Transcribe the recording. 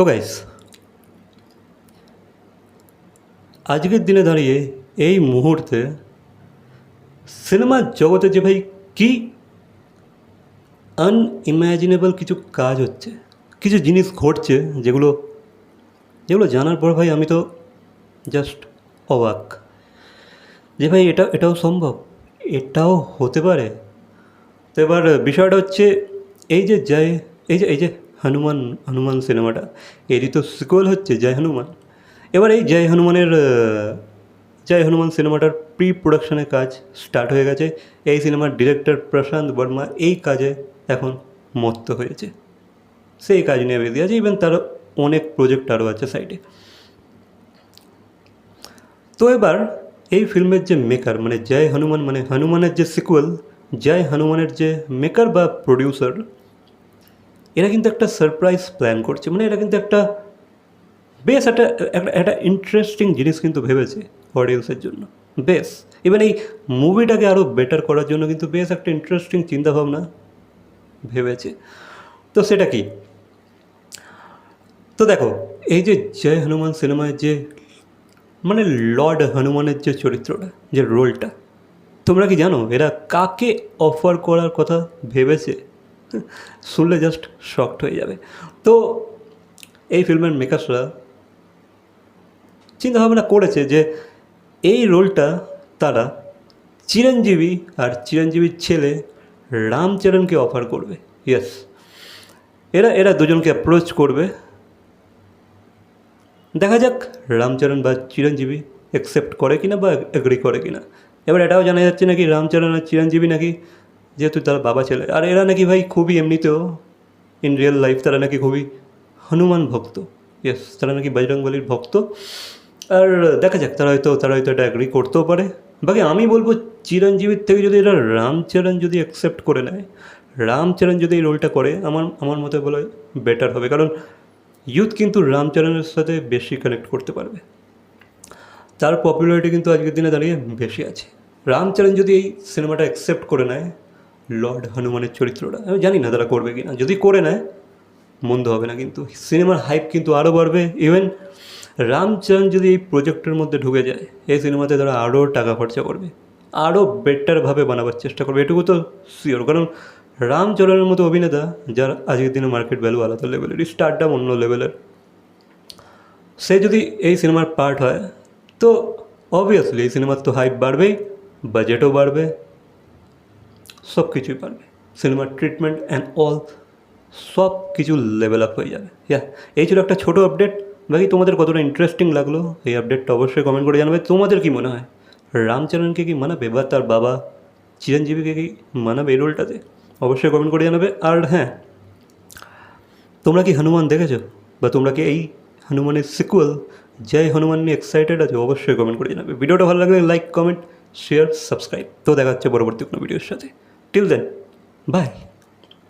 তো গাইস আজকের দিনে দাঁড়িয়ে এই মুহূর্তে সিনেমার জগতে যে ভাই কী আনইম্যাজিনেবল কিছু কাজ হচ্ছে, কিছু জিনিস ঘটছে যেগুলো যেগুলো জানার পর ভাই আমি তো জাস্ট অবাক। যে ভাই এটা, এটাও সম্ভব, এটাও হতে পারে। তো এবার বিষয়টা হচ্ছে এই যে জয়, এই যে এই যে হনুমান হনুমান সিনেমাটা। এরই তো সিকুয়েল হচ্ছে, জয় হনুমান। এবার এই জয় হনুমানের জয় হনুমান সিনেমাটার প্রি প্রোডাকশনের কাজ স্টার্ট হয়ে গেছে। এই সিনেমার ডিরেক্টর প্রশান্ত বর্মা এই কাজে এখন মত্ত হয়েছে। সেই কাজ নিয়ে বেরিয়ে আছে ইভেন তার অনেক প্রজেক্ট আরও আছে সাইডে তো এবার এই ফিল্মের যে মেকার মানে জয় হনুমান মানে হনুমানের যে সিকুয়েল জয় হনুমানের যে মেকার বা প্রডিউসার এরা কিন্তু একটা সারপ্রাইজ প্ল্যান করছে। মানে এরা কিন্তু একটা বেশ একটা একটা ইন্টারেস্টিং জিনিস কিন্তু ভেবেছে অডিয়েন্সের জন্য। বেশ। ইভেন এই মুভিটাকে আরও বেটার করার জন্য কিন্তু বেশ একটা ইন্টারেস্টিং চিন্তাভাবনা ভেবেছে। তো সেটা কি? তো দেখো, এই যে জয় হনুমান সিনেমায় যে মানে লর্ড হনুমানের যে চরিত্রটা, যে রোলটা তোমরা কি জানো? এরা কাকে অফার করার কথা ভেবেছে? শুনলে জাস্ট শকড হয়ে যাবে। তো এই ফিল্মের মেকার্সরা চিন্তাভাবনা করেছে যে এই রোলটা তারা চিরঞ্জীবী আর চিরঞ্জীবীর ছেলে রামচরণকে অফার করবে। ইয়েস এরা এরা দুজনকে অ্যাপ্রোচ করবে। দেখা যাক রামচরণ বা চিরঞ্জীবী অ্যাকসেপ্ট করে কিনা বা এগ্রি করে কিনা। এবার এটাও জানা যাচ্ছে নাকি রামচরণ আর চিরঞ্জীবী নাকি যেহেতু তার বাবা ছেলে, আর এরা নাকি ভাই খুবই এমনিতেও ইন রিয়েল লাইফ তারা নাকি খুবই হনুমান ভক্ত। ইয়েস তারা নাকি বজরংবলির ভক্ত। আর দেখা যাক, তারা হয়তো তারা হয়তো এটা অ্যাগ্রি করতেও পারে। বাকি আমি বলব, চিরঞ্জীবীর থেকে যদি এরা রামচরণ যদি অ্যাকসেপ্ট করে নেয়, রামচরণ যদি এই রোলটা করে, আমার আমার মতে বলে বেটার হবে। কারণ ইউথ কিন্তু রামচরণের সাথে বেশি কানেক্ট করতে পারবে। তার পপুলারিটি কিন্তু আজকের দিনে দাঁড়িয়ে বেশি আছে। রামচরণ যদি এই সিনেমাটা অ্যাকসেপ্ট করে নেয় লর্ড হনুমানের চরিত্রটা, আমি জানি না তারা করবে কি না যদি করে নেয়, মন্দ হবে না, কিন্তু সিনেমার হাইপ কিন্তু আরও বাড়বে। ইভেন রামচরণ যদি এই প্রজেক্টের মধ্যে ঢুকে যায়, এই সিনেমাতে তারা আরও টাকা খরচা করবে আরও বেটারভাবে বানাবার চেষ্টা করবে। এটুকু তো শিওর কারণ রামচরণের মতো অভিনেতা, যার আজকের দিনে মার্কেট ভ্যালু আলাদা লেভেলের স্টারডাম অন্য লেভেলের সে যদি এই সিনেমার পার্ট হয়, তো অবভিয়াসলি এই সিনেমার তো হাইপ বাড়বেই বাজেটও বাড়বে সব কিছুই পারবে। সিনেমার ট্রিটমেন্ট অ্যান্ড অল সব কিছু লেভেল আপ হয়ে যাবে। ইয়া এই ছিল একটা ছোটো আপডেট বাকি তোমাদের কতটা ইন্টারেস্টিং লাগল, এই আপডেটটা অবশ্যই কমেন্ট করে জানাবে। তোমাদের কি মনে হয় রামচরণকে কি মানাবে বা তার বাবা চিরঞ্জীবীকে কি মানাবে এই রোলটাতে অবশ্যই কমেন্ট করে জানাবে। আর হ্যাঁ তোমরা কি হনুমান দেখেছ? বা তোমরা কি এই হনুমানের সিকুয়েল জয় হনুমান নিয়ে এক্সাইটেড আছে? অবশ্যই কমেন্ট করে জানাবে। ভিডিওটা ভালো লাগলে লাইক কমেন্ট শেয়ার সাবস্ক্রাইব তো দেখা হচ্ছে পরবর্তী কোনো ভিডিওর সাথে। Till then, bye.